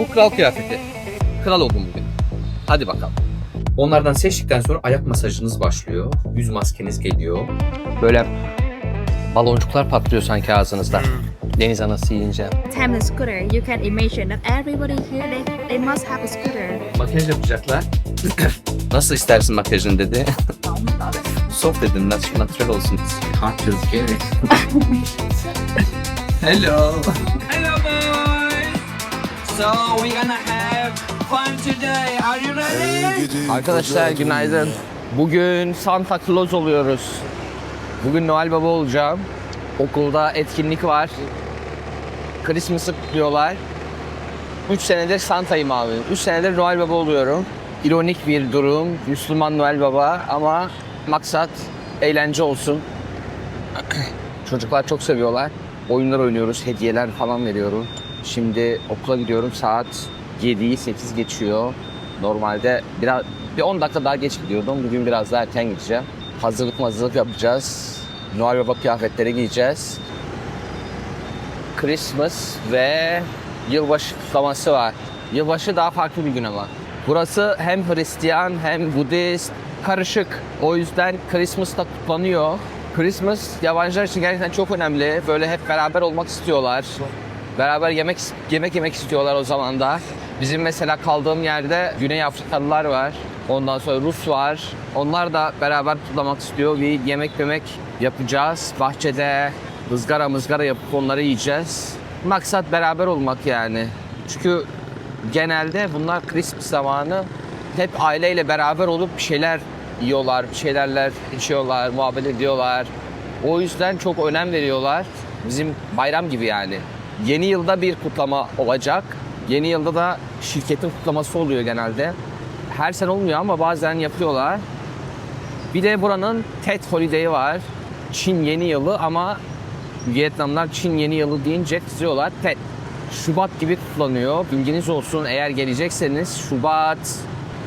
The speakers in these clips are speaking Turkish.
Bu kral kıyafeti. Kral oldum bugün. Hadi bakalım. Onlardan seçtikten sonra ayak masajınız başlıyor. Yüz maskeniz geliyor. Böyle baloncuklar patlıyor sanki ağzınızda. Deniz anası yiyince. time the scooter, you can imagine that everybody here they, they must have a scooter. Makyaj yapacaklar. Nasıl istersin makyajını dedi. Soft dedim, nat- natural olsun. Can't just get it. Hello. Arkadaşlar günaydın. Bugün Santa Claus oluyoruz. Bugün Noel Baba olacağım. Okulda etkinlik var. Christmas'ı kutluyorlar. 3 senedir Santa'yım abi. 3 senedir Noel Baba oluyorum. İronik bir durum. Müslüman Noel Baba ama maksat eğlence olsun. Çocuklar çok seviyorlar. Oyunlar oynuyoruz, hediyeler falan veriyorum. Şimdi okula gidiyorum saat 7'yi 8 geçiyor. Normalde biraz bir 10 dakika daha geç gidiyordum. Bugün biraz daha erken gideceğim. Hazırlık hazırlık yapacağız. Noel Baba kıyafetleri giyeceğiz. Christmas ve yılbaşı kutlaması var. Yılbaşı daha farklı bir gün ama. Burası hem Hristiyan hem Budist karışık. O yüzden Christmas da kutlanıyor. Christmas yabancılar için gerçekten çok önemli. Böyle hep beraber olmak istiyorlar. Beraber yemek yemek yemek istiyorlar o zaman da. Bizim mesela kaldığım yerde Güney Afrikalılar var. Ondan sonra Rus var. Onlar da beraber kutlamak istiyor. Bir yemek yemek yapacağız. Bahçede ızgara mızgara yapıp onları yiyeceğiz. Maksat beraber olmak yani. Çünkü genelde bunlar Christmas zamanı hep aileyle beraber olup bir şeyler yiyorlar, bir şeylerler içiyorlar, muhabbet ediyorlar. O yüzden çok önem veriyorlar. Bizim bayram gibi yani. Yeni yılda bir kutlama olacak. Yeni yılda da şirketin kutlaması oluyor genelde. Her sene olmuyor ama bazen yapıyorlar. Bir de buranın Tet Holiday'i var. Çin yeni yılı ama Vietnamlar Çin yeni yılı deyince kızıyorlar. Tet. Şubat gibi kutlanıyor. Bilginiz olsun eğer gelecekseniz Şubat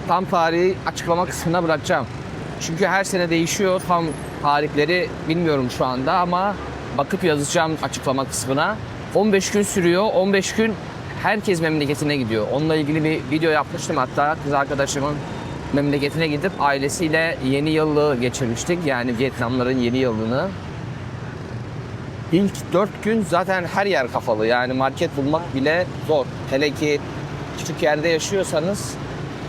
tam tarihi açıklama kısmına bırakacağım. Çünkü her sene değişiyor. Tam tarihleri bilmiyorum şu anda ama bakıp yazacağım açıklama kısmına. 15 gün sürüyor. 15 gün herkes memleketine gidiyor. Onunla ilgili bir video yapmıştım hatta kız arkadaşımın memleketine gidip ailesiyle yeni yılı geçirmiştik. Yani Vietnamların yeni yılını. İlk 4 gün zaten her yer kafalı. Yani market bulmak bile zor. Hele ki küçük yerde yaşıyorsanız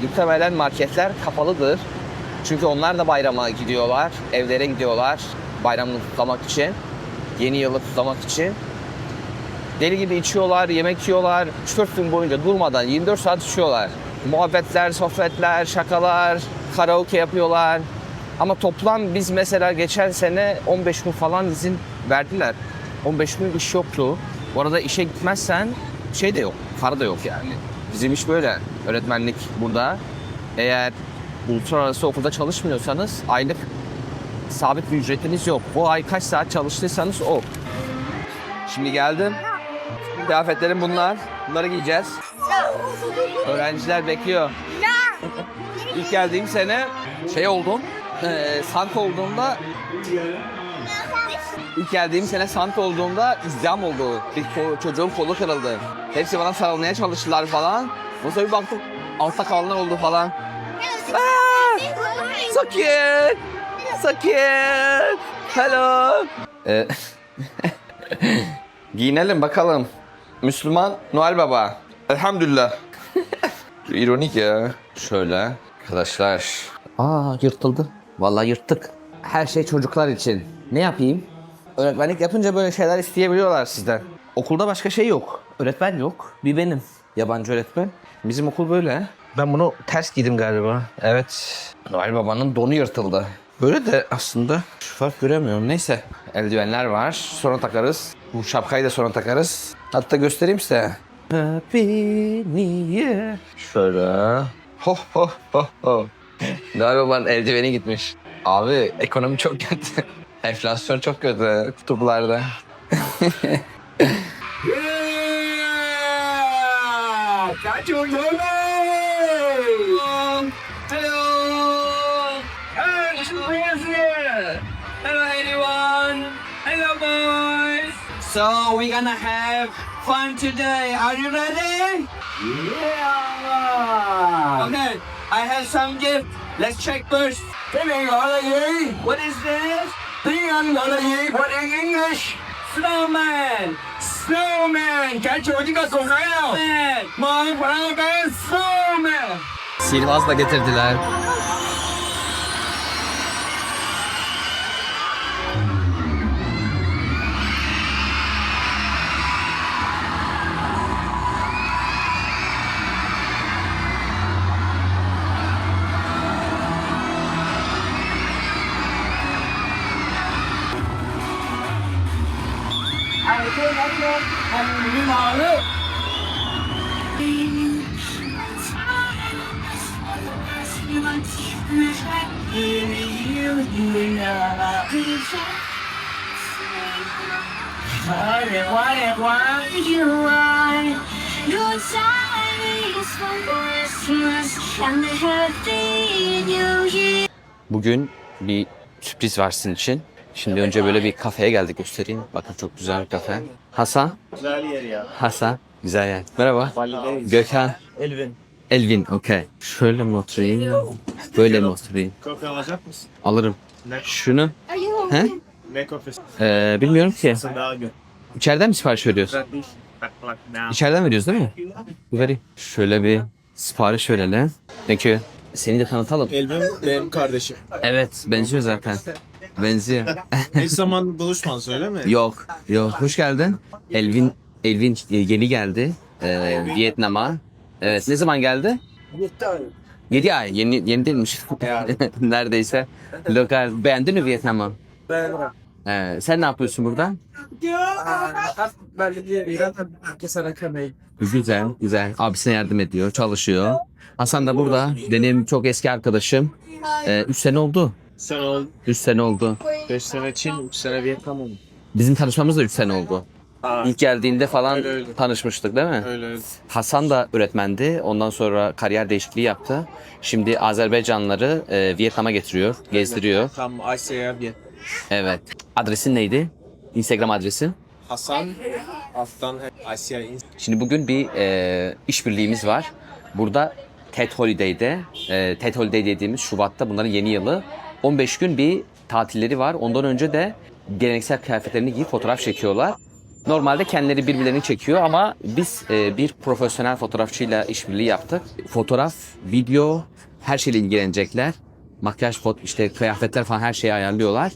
muhtemelen marketler kapalıdır. Çünkü onlar da bayrama gidiyorlar. Evlere gidiyorlar. Bayramını kutlamak için. Yeni yılı kutlamak için. Deli gibi içiyorlar, yemek yiyorlar. 3-4 gün boyunca durmadan 24 saat içiyorlar. Muhabbetler, sohbetler, şakalar, karaoke yapıyorlar. Ama toplam biz mesela geçen sene 15 gün falan izin verdiler. 15 gün iş yoktu. Bu arada işe gitmezsen şey de yok, para da yok yani. Bizim iş böyle. Öğretmenlik burada. Eğer uluslararası okulda çalışmıyorsanız aylık sabit bir ücretiniz yok. Bu ay kaç saat çalıştıysanız o. Şimdi geldim. Kıyafetlerim bunlar. Bunları giyeceğiz. Öğrenciler bekliyor. İlk geldiğim sene şey oldum. eee Santa olduğumda İlk geldiğim sene Santa olduğumda izdiham oldu. Bir ko- çocuğun kolu kırıldı. Hepsi bana sarılmaya çalıştılar falan. O sonra bir baktım altta kalanlar oldu falan. Aa. So cute. Hello. Ee, giyinelim bakalım. Müslüman Noel Baba. Elhamdülillah. İronik ya. Şöyle. Arkadaşlar. Aa yırtıldı. Vallahi yırttık. Her şey çocuklar için. Ne yapayım? Öğretmenlik yapınca böyle şeyler isteyebiliyorlar sizden. Okulda başka şey yok. Öğretmen yok. Bir benim. Yabancı öğretmen. Bizim okul böyle. Ben bunu ters giydim galiba. Evet. Noel Baba'nın donu yırtıldı. Böyle de aslında şu fark göremiyorum. Neyse. Eldivenler var. Sonra takarız. Bu şapkayı da sonra takarız. Hatta göstereyim size. Happy New Year. Şöyle. Ho ho ho ho. Noel Baba'nın eldiveni gitmiş. Abi ekonomi çok kötü. Enflasyon çok kötü kutuplarda. Yeah! Got So we're gonna have fun today. Are you ready? Yeah. Okay, I have some gift. Let's check first. What is this? What in English? Snowman. Snowman. Snowman. My favorite snowman. Sihirbaz da getirdiler. Bugün bir sürpriz var sizin için. Şimdi önce böyle bir kafeye geldik göstereyim. Bakın çok güzel bir kafe. Hasan. Güzel yer ya. Hasan. Güzel yer. Merhaba. Gökhan. Elvin. Elvin. Okey. Şöyle mi oturayım? Böyle mi oturayım? Kofi alacak mısın? Alırım. Ne? Şunu. He? Ne kofisi? Ee, bilmiyorum ki. İçeriden mi sipariş now. İçeriden veriyoruz değil mi? Vereyim. Şöyle bir sipariş verelim. You. Seni de tanıtalım. Elvin benim kardeşim. Evet, benziyor zaten. Benziyor. Hiç zaman buluşmaz öyle mi? yok, yok. Hoş geldin. Elvin, Elvin yeni geldi. Ee, Vietnam'a. Evet, ne zaman geldi? 7 ay. Yeni, yeni değilmiş. Neredeyse. Lokal. Beğendin mi Vietnam'ı? Ee, sen ne yapıyorsun burada? Güzel, güzel. Abisine yardım ediyor, çalışıyor. Hasan da burada. Benim çok eski arkadaşım. 3 sene oldu. Sen ol 3 sene oldu. 5 sene Çin, 3 sene Vietnam oldu. Bizim tanışmamız da 3 sene oldu. Aa, İlk geldiğinde falan Öyle, öyle. tanışmıştık değil mi? öyle öyle. Hasan da öğretmendi. Ondan sonra kariyer değişikliği yaptı. Şimdi Azerbaycanlıları e, Vietnam'a getiriyor, gezdiriyor. Tam Asya'ya bir. Evet. Adresin neydi? Instagram adresin? Hasan alttan Asya Şimdi bugün bir e, işbirliğimiz var. Burada TED Holiday'de, e, TED Holiday dediğimiz Şubat'ta bunların yeni yılı. 15 gün bir tatilleri var. Ondan önce de geleneksel kıyafetlerini giyip fotoğraf çekiyorlar. Normalde kendileri birbirlerini çekiyor ama biz e, bir profesyonel fotoğrafçıyla işbirliği yaptık. Fotoğraf, video, her şeyle ilgilenecekler. Makyaj, fot, işte kıyafetler falan her şeyi ayarlıyorlar.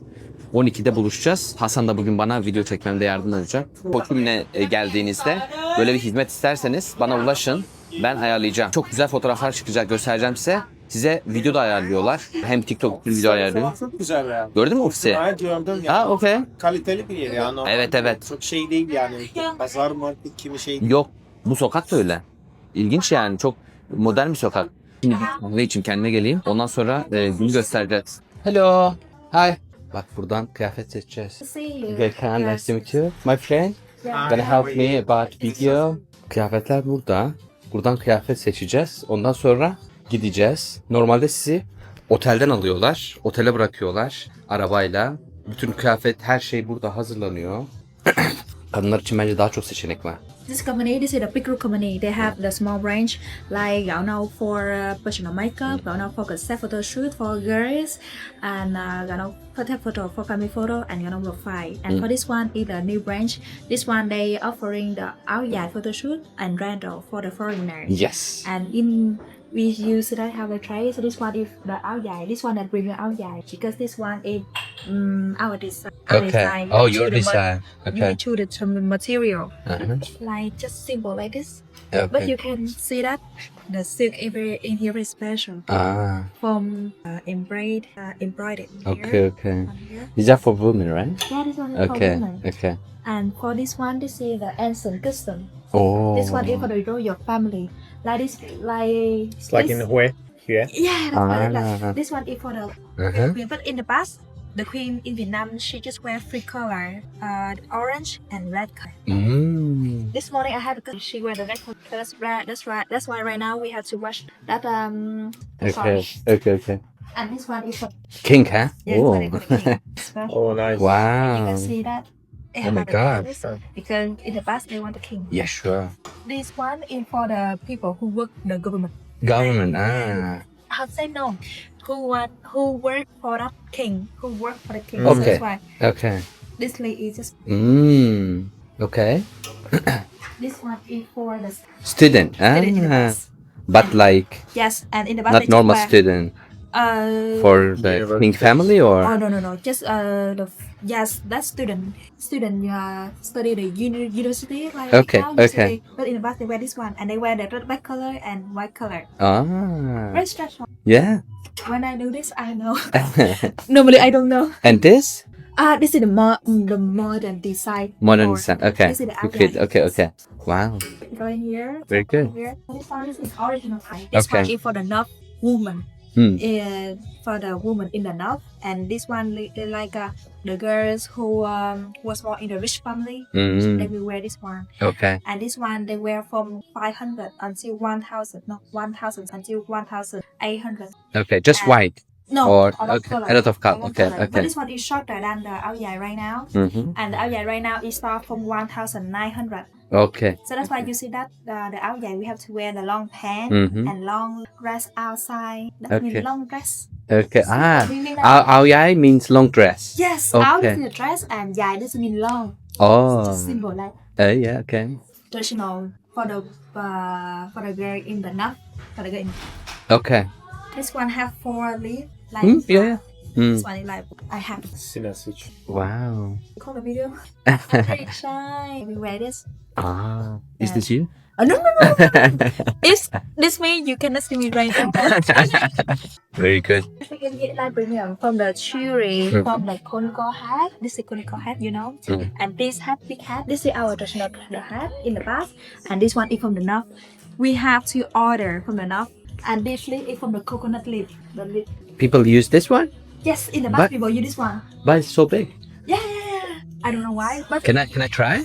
12'de buluşacağız. Hasan da bugün bana video çekmemde yardım edecek. Pokim'le e, geldiğinizde böyle bir hizmet isterseniz bana ulaşın. Ben ayarlayacağım. Çok güzel fotoğraflar çıkacak göstereceğim size. Size video da ayarlıyorlar. Hem TikTok video ayarlıyor. Çok güzel ya. Gördün mü ofisi? Gayet gördüm ya. Ha okey. Kaliteli bir yer ya. Normal. Evet, evet. Çok şey değil yani. Pazar market kimi şey değil. Yok. Bu sokak da öyle. İlginç yani. Çok modern bir sokak. Kahve için kendine geleyim. Ondan sonra e, günü göstereceğiz. Hello. Hi. Bak buradan kıyafet seçeceğiz. Gökhan, nice to meet you. My friend. Gonna help me about video. Kıyafetler burada. Buradan kıyafet seçeceğiz. Ondan sonra gideceğiz. Normalde sizi otelden alıyorlar. Otele bırakıyorlar arabayla. Bütün kıyafet her şey burada hazırlanıyor. Kadınlar için bence daha çok seçenek var. This company, this is a big group company. They have the small branch like you know for uh, personal makeup, you know for concept photo shoot for girls, and uh, you know portrait photo for family photo, and you know profile. And for this one is a new branch. This one they offering the dài photo shoot and rental for the foreigners. Yes. And in we use that have a tray. So this one is the dài. This one that bring the dài because this one is um, our design. Our design. Oh, You your choose the ma- design. You Okay. choose the material Uh-huh. like just simple like this. But Okay. you can see that the silk in very in here is special Ah, from uh, embroidered uh, embroidered here. okay, okay. on here. Is that for women, right? Yeah, this one is Okay, for women. okay. And for this one, this is the Anson custom. Oh. This one is for the royal family. Like this, like It's like this. in Hue. Hue. Yeah, that's what it Ah. This one is for the Uh-huh. queen. But in the past, the queen in Vietnam, she just wear three color, uh, orange and red color. Mm. This morning I had because she wear the red color. That's right. That's right. That's why right now we have to wash that um. Okay, sorry. okay, okay. And this one is for King, huh? yes, oh. for the king. Oh nice. You can see that. They Oh my God. Because in the past they want the king. Yeah, sure. This one is for the people who work the government. Government. Ah. How say no? Who want who work for the king? Who work for the king? Okay. That's why Okay. this lady is just Mm. Okay. this one is for the Student. Ah. student bus. But like Yes, and in the not normal student Uh, for the University. king family or Oh no no no! Just uh the yes that student student uh study the uni- university like Okay, now, okay. university, But in the bus they wear this one and they wear the red black color and white color. ah Very stressful. yeah. When I do this, I know. Normally I don't know. and this Ah, this is the mo- the modern design. modern or- design. Okay. This is the Okay. outline. Okay. Okay. Wow. Right here. Very good. Here. This one is original type. This Okay. one is for the north woman. Hmm. Uh, for the woman in the north, and this one li- like uh, the girls who um was born in the rich family. Mm. They will wear this one, Okay. and this one they wear from 500 until 1,000. not 1,000 until 1,800. Okay. Just And- white. No, Or- a lot of okay, color. a lot of color. A lot Okay, okay. But this one is shorter than the dài right now, Mm-hmm. and the dài right now is start from 1,900. Okay. So that's why you see that uh, the dài we have to wear the long pants Mhm. and long dress outside. That Okay. means long dress. Okay. Ah. Like- Ao ao yai means long dress. Yes, Okay. is the dress and dài doesn't mean long. Oh. Just symbol like Uh, yeah. Okay. traditional for the uh, for the girl in the north. For the girl in Okay. this one have four leaves. Like Hmm. Yeah. yeah. This one is like I have. Sinasic. Wow. Call the video. I'm very shy. We wear this. ah. Is Yeah. this you? Oh no no no! this this means you cannot see me right now. Very good. We can get like premium from the jewelry, Mm. from the conical hat. This is conical hat, you know. Mm. And this hat, big hat. This is our traditional the hat in the past. And this one is from the north. We have to order from the north. And this leaf is from the coconut leaf. The leaf. People use this one, Yes, in the But- past people use this one. but it's so big. Yeah, yeah, yeah. I don't know why, but Can I? Can I try?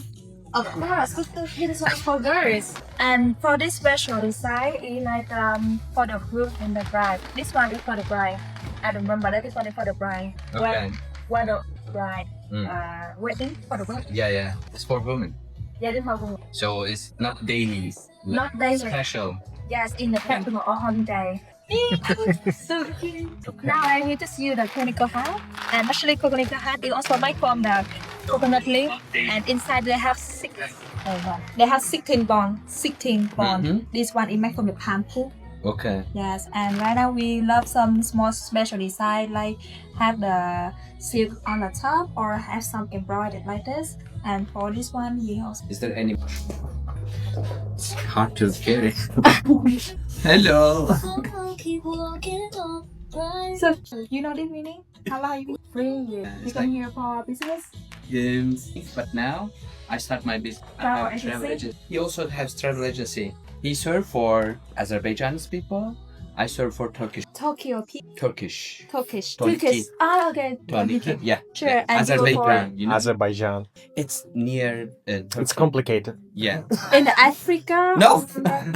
Of course, because this one is for girls. And for this special design, is like um for the groom and the bride. This one is for the bride. I don't remember that this one is for the bride. When, when the bride Mm. uh wedding for the bride. Yeah, yeah. It's for women. Yeah, this one for So it's not daily. not daily. Special. Yes, in the festival or holiday. So. Now I will just use the conical hat. And actually conical hat is also made from the coconut leaf. And inside they have six oh, they have 16 bond. 16 bond. Mhm. This one is made from the palm fruit. Okay. Yes, and right now we love some small special design like have the silk on the top or have some embroidered like this. And for this one, we also Is there any? It's hard to get it. Hello. I'll keep walking on right. So you know this meaning? How are you been free? You, you come here for business? Yes. But now I start my business. Travel have travel agency? agency. He also has travel agency. He serve for Azerbaijan's people. I serve for Turkish. Tokyo, P- Turkish. Turkish, Twenty. Turkish. Ah, okay. Twenty. Yeah. Sure, yeah. and you go Azerbaijan. You know, Azerbaijan. it's near. Uh, Turkey. It's complicated. Yeah. In the Africa? No.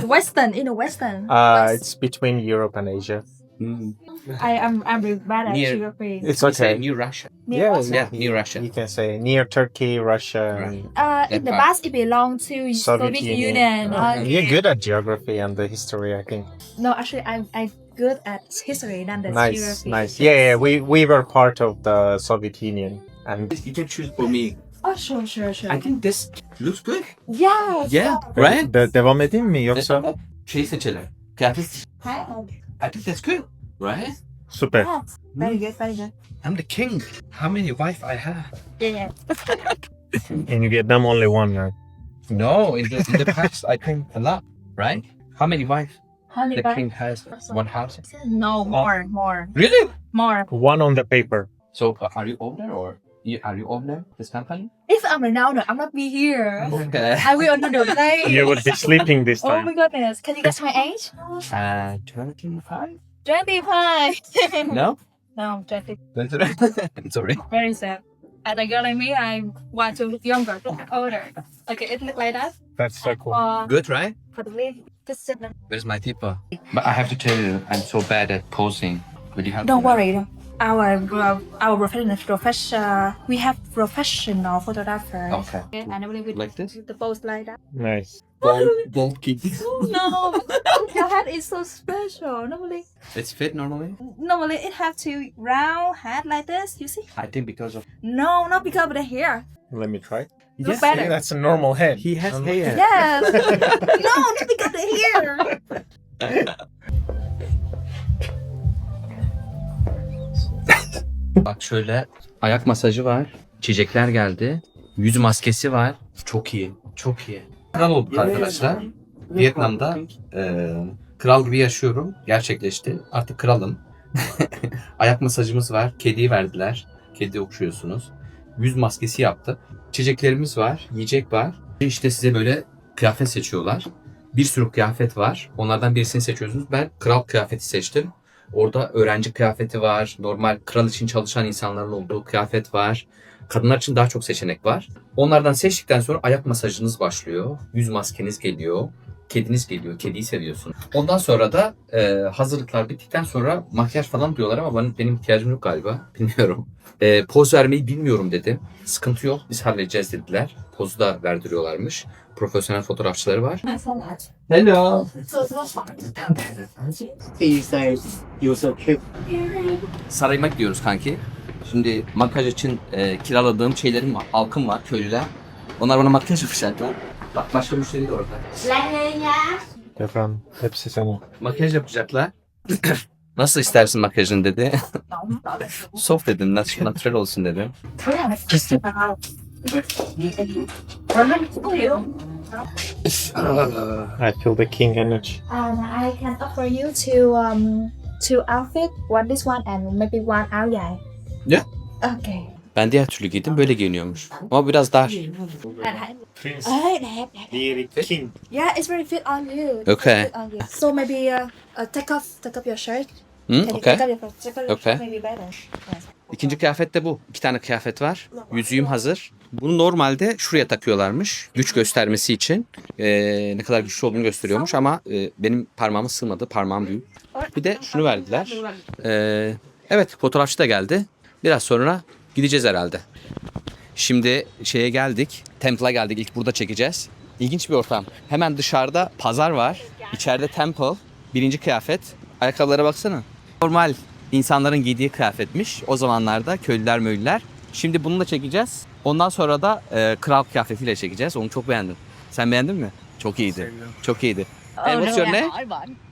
Western, in the Western. Uh, West- it's between Europe and Asia. Mm. I am I'm really bad at Near- geography. It's We say okay. New Russia. Near Yeah, Russia? Yeah, New Russia. You can say near Turkey, Russia. Right. and- Uh, in the Nepal. past, it belonged to Soviet Soviet, Union. Union. Uh, Okay. You're good at geography and the history, I think. No, actually, I'm I'm good at history than the Nice, geography. nice. Yeah, yeah. We we were part of the Soviet Union, and You can choose for me. Oh, sure, sure, sure. I think this looks good. yeah. Yeah, right? De- devam edeyim mi yoksa? Şey seçelim. Kıyafet. Hi. I think that's good, right? Super. Yes. Very good, very good. I'm the king. How many wife I have? Yeah, yeah. In Vietnam, only one. Right? No, in the, in the past I think a lot, right? How many wife Honey the bun. king has? One house. No, more, more, Really? more. One on the paper. So uh, are you older or you, are you owner of this company? If I'm an owner, I'm not be here. Okay. I will under the play. You would be sleeping this time. Oh time. my goodness. Can you guess my age? Uh, 25? 25. No? no, 20. That's right. Sorry. Very sad. As a girl like me, I want to look younger, look older. Okay, it look like that. That's so cool. For, Good, right? for the lady, just sit down. Where's my tipper? But I have to tell you, I'm so bad at posing. Will you help Don't me? worry. Don't, our our professional profession we have professional photographers. Okay. And I believe Like this? the pose like that. Nice. Bold kid. no, your head is so special. Normally, It's fit normally? normally it have to round head like this. You see? I think because of... No, not because of the hair. Let me try. Look See, better. that's a normal head. He has Um, hair. Yes. no, not because of the hair. Bak şöyle ayak masajı var. İçecekler geldi. Yüz maskesi var. Çok iyi. Çok iyi. Kral olduk arkadaşlar. Vietnam'da e, kral gibi yaşıyorum. Gerçekleşti. Artık kralım. ayak masajımız var. Kediyi verdiler. Kedi okşuyorsunuz. Yüz maskesi yaptık. İçeceklerimiz var. Yiyecek var. İşte size böyle kıyafet seçiyorlar. Bir sürü kıyafet var. Onlardan birisini seçiyorsunuz. Ben kral kıyafeti seçtim. Orada öğrenci kıyafeti var. Normal kral için çalışan insanların olduğu kıyafet var. Kadınlar için daha çok seçenek var. Onlardan seçtikten sonra ayak masajınız başlıyor. Yüz maskeniz geliyor. Kediniz geliyor. Kediyi seviyorsun. Ondan sonra da e, hazırlıklar bittikten sonra makyaj falan diyorlar ama benim, benim ihtiyacım yok galiba. Bilmiyorum. E, poz vermeyi bilmiyorum dedim. Sıkıntı yok. Biz halledeceğiz dediler. Pozu da verdiriyorlarmış. Profesyonel fotoğrafçıları var. Hello. Sarayıma gidiyoruz kanki. Şimdi makyaj için e, kiraladığım şeylerim var. Halkım var, köylüler. Onlar bana makyaj yapacaklar. Bak başka müşteri de orada. Efendim, hepsi senin. Makyaj yapacaklar. Nasıl istersin makyajını dedi. Soft dedim, nat- natural olsun dedim. I feel the king energy. And I can offer you two um two outfit. One this one and maybe one áo dài. Yeah. Okay. Ben diğer türlü giydim, böyle giyiniyormuş. Ama biraz dar. Prince, Ê, đẹp, đẹp. dear king. Yeah, it's very fit on you. It's Okay. fit on you. So maybe uh, uh take off take off your shirt. Can you okay. take off your take off your Okay. shirt? Maybe better. Yes. İkinci kıyafet de bu. İki tane kıyafet var. Yüzüğüm hazır. Bunu normalde şuraya takıyorlarmış. Güç göstermesi için. Ee, ne kadar güçlü olduğunu gösteriyormuş ama e, benim parmağıma sığmadı. Parmağım büyük. Bir de şunu verdiler. Ee, evet fotoğrafçı da geldi. Biraz sonra gideceğiz herhalde. Şimdi şeye geldik. Temple'a geldik. İlk burada çekeceğiz. İlginç bir ortam. Hemen dışarıda pazar var. İçeride Temple. Birinci kıyafet. Ayakkabılara baksana. Normal insanların giydiği kıyafetmiş. O zamanlarda köylüler möylüler. Şimdi bunu da çekeceğiz. Ondan sonra da e, kral kıyafetiyle çekeceğiz. Onu çok beğendim. Sen beğendin mi? Çok iyiydi. Çok iyiydi. And what's your name?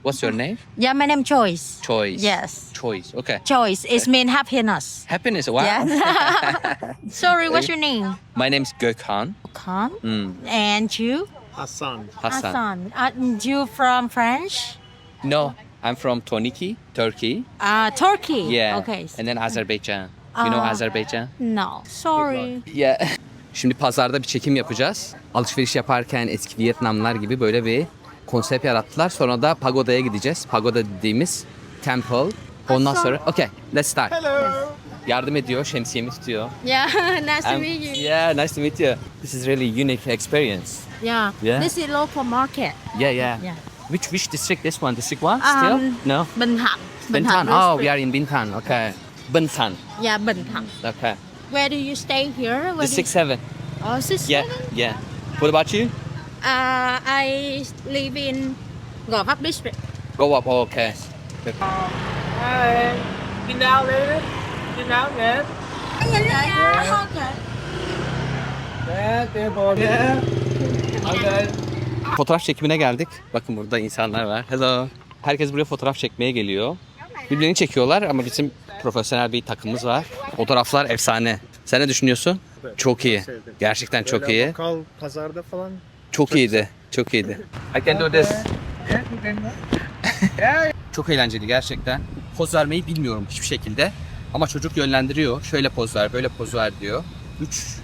What's your name? Yeah, my name Choice. Choice. Yes. Choice. Okay. Choice is mean happiness. Happiness. Wow. Yeah. Sorry, what's your name? My name's Gökhan. Khan. Mm, And you? Hassan. Hassan. Hassan. Uh, you from French? No, I'm from Toniki, Turkey. Uh, Turkey. Yeah. Okay. And then Azerbaijan. You know Ah. Azerbaijan? No. Sorry. Yeah. Şimdi pazarda bir çekim yapacağız. Alışveriş yaparken eski Vietnamlar gibi böyle bir konsept yarattılar. Sonra da pagodaya gideceğiz. Pagoda dediğimiz temple. Ondan sonra okay, let's start. Hello. Yardım ediyor, şemsiyemi tutuyor. Yeah. nice to I'm- meet you. Yeah, nice to meet you. This is really unique experience. Yeah. Yeah. This is local market. Yeah, yeah. Yeah. Which which district? This one, district one? Still? Um, No. Bình Thạnh. Bintan. Oh, we are in Bintan. Okay. Bintan. Yeah, Bình Thạnh. Okay. Where do you stay here? Where do District seven. You... Oh, six Yeah, seven? yeah. What about you? Uh, I live in Gò Vấp district. Go up. Oh, okay. Hey, get down there. Get down there. okay. Yeah, there, boy. Yeah. Okay. Fotoğraf çekimine geldik. Bakın burada insanlar var. Hello. Herkes buraya fotoğraf çekmeye geliyor. Birbirini çekiyorlar ama bizim profesyonel bir takımımız var. Fotoğraflar efsane. Sen ne düşünüyorsun? Çok iyi. Gerçekten çok iyi. Lokal pazarda falan. Çok iyiydi. Çok iyiydi. I can do this. Çok eğlenceli gerçekten. Poz vermeyi bilmiyorum hiçbir şekilde. Ama çocuk yönlendiriyor. Şöyle poz ver, böyle poz ver diyor.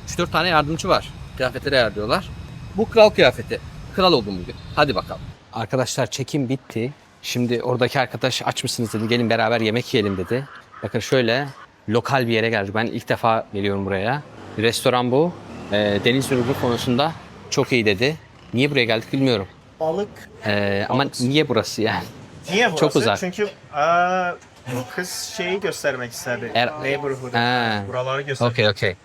3-4 tane yardımcı var. Kıyafetlere ayarlıyorlar. Bu kral kıyafeti. Kral oldum bugün. Hadi bakalım. Arkadaşlar çekim bitti. Şimdi oradaki arkadaş aç mısınız dedi. Gelin beraber yemek yiyelim dedi. Bakın şöyle lokal bir yere geldik. Ben ilk defa geliyorum buraya. Restoran bu. Ee, deniz ürünü konusunda çok iyi dedi. Niye buraya geldik bilmiyorum. Balık. Ee, ama niye burası yani? Niye burası? Çok uzak. Çünkü eee, Kız şeyi göstermek istedi. Er- Neighborhood'u. Ha. Buraları göstermek Okey okey.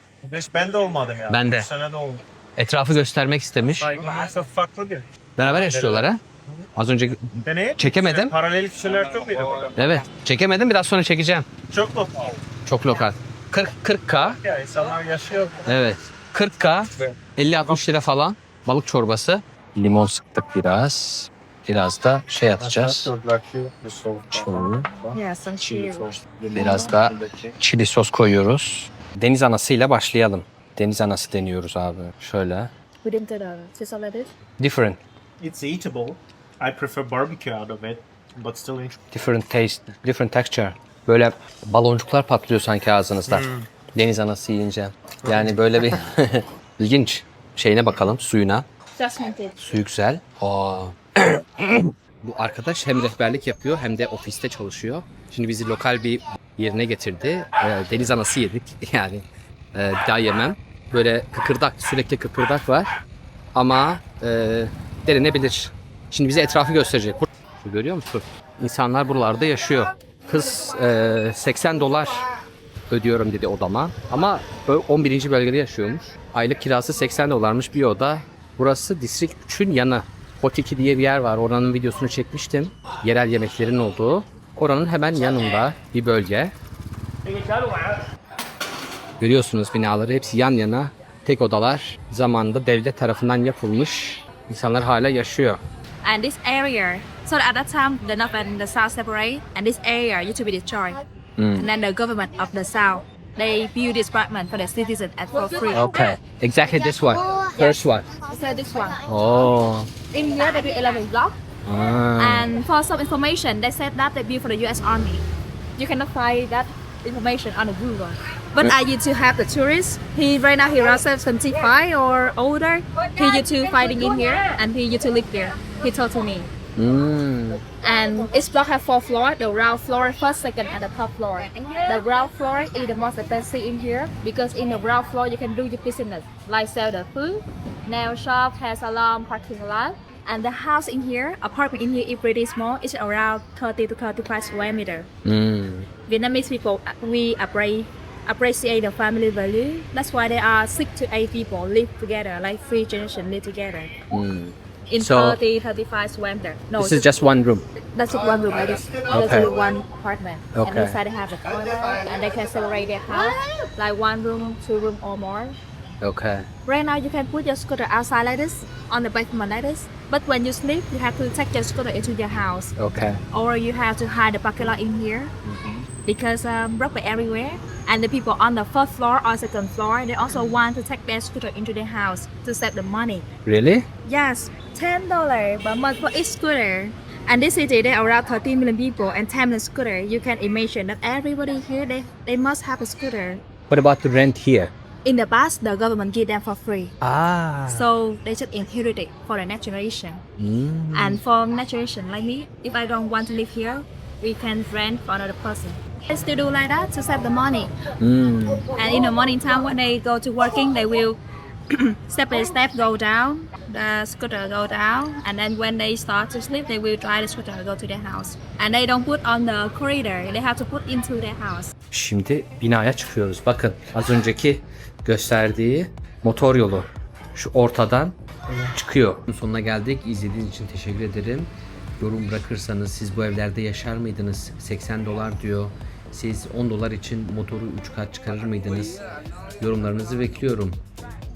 Ben de olmadım ya. Ben de. Bu sene de olmadım. Etrafı göstermek istemiş. Saygı farklı değil. Beraber yaşıyorlar ha. Az önce Deneyim. Çekemedim. Paralel kişiler çok iyi. evet çekemedim biraz sonra çekeceğim. Çok lokal. Çok lokal. 40 40k. Ya insanlar yaşıyor. Evet. 40k 50-60 lira falan balık çorbası. Limon sıktık biraz. Biraz da şey atacağız. Chill. Biraz da çili sos koyuyoruz. Deniz anasıyla başlayalım. Deniz anası deniyoruz abi. Şöyle. We didn't get a like this. Different. It's eatable. I prefer barbecue out of it. But still interesting. Different taste, different texture. Böyle baloncuklar patlıyor sanki ağzınızda. Deniz anası yiyince. Yani böyle bir ilginç. Şeyine bakalım suyuna. Jasmine Suyu güzel. Aa. Bu arkadaş hem rehberlik yapıyor hem de ofiste çalışıyor. Şimdi bizi lokal bir yerine getirdi. Ee, deniz anası yedik. Yani e, bir daha yemem. Böyle kıkırdak, sürekli kıkırdak var. Ama e, denenebilir. Şimdi bize etrafı gösterecek. Görüyor musun? İnsanlar buralarda yaşıyor. Kız e, 80 dolar ödüyorum dedi odama. Ama ö- 11. bölgede yaşıyormuş. Aylık kirası 80 dolarmış bir oda. Burası District 3'ün yanı. Hot 2 diye bir yer var. Oranın videosunu çekmiştim. Yerel yemeklerin olduğu. Oranın hemen yanında bir bölge. Görüyorsunuz binaları hepsi yan yana. Tek odalar zamanında devlet tarafından yapılmış. İnsanlar hala yaşıyor. And this area, so at that time the north and the south separate, and this area used to be destroyed. And then the government of the south, they build this apartment for the citizens at for free. Okay. Exactly this one. First one. So this one. Oh. In here they build 11 blocks. Ah. And for some information, they said that they built for the U.S. Army. You cannot find that information on the Google. But I used to have the tourists. He right now he runs around 75 or older. He used to fighting in here and he used to live here. He told to me. Mm. And each block have four floors. The ground floor, first, second, and the top floor. The ground floor is the most expensive in here because in the ground floor you can do your business like sell the food, nail shop, hair salon, parking lot. And the house in here, apartment in here is pretty small. It's around 30 to 35 square meter. Mm. Vietnamese people, we appreciate appreciate the family value. That's why there are six to eight people live together, like three generations live together Mm. in So- 30, 35 square meter. No, This is just one room. that's just one room like this. Okay. That's one apartment. Okay. And inside they have a toilet and they can separate their house like one room, two room or more. Okay. Right now you can put your scooter outside like this on the pavement like this. But when you sleep, you have to take your scooter into your house, Okay. or you have to hide the parking lot in here because um, robbery everywhere. And the people on the first floor or second floor, they also want to take their scooter into their house to save the money. Really? Yes, ten dollar per month for each scooter. And this city there are around 13 million people and 10 million scooter. You can imagine that everybody here they, they must have a scooter. What about the rent here? In the past, the government give them for free, Ah. so they just inherit it for the next generation. Mm. And for next generation like me, if I don't want to live here, we can rent for another person. They still do like that to save the money. Mm. And in the morning time when they go to working, they will step by step go down, the scooter go down, and then when they start to sleep, they will drive the scooter go to their house. And they don't put on the corridor; they have to put into their house. Şimdi binaya çıkıyoruz. Bakın az önceki gösterdiği motor yolu şu ortadan çıkıyor. Sonuna geldik. İzlediğiniz için teşekkür ederim. Yorum bırakırsanız siz bu evlerde yaşar mıydınız? 80 dolar diyor. Siz 10 dolar için motoru 3 kat çıkarır mıydınız? Yorumlarınızı bekliyorum.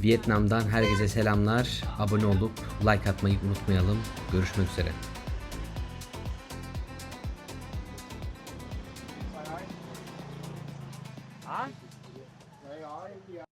Vietnam'dan herkese selamlar. Abone olup like atmayı unutmayalım. Görüşmek üzere.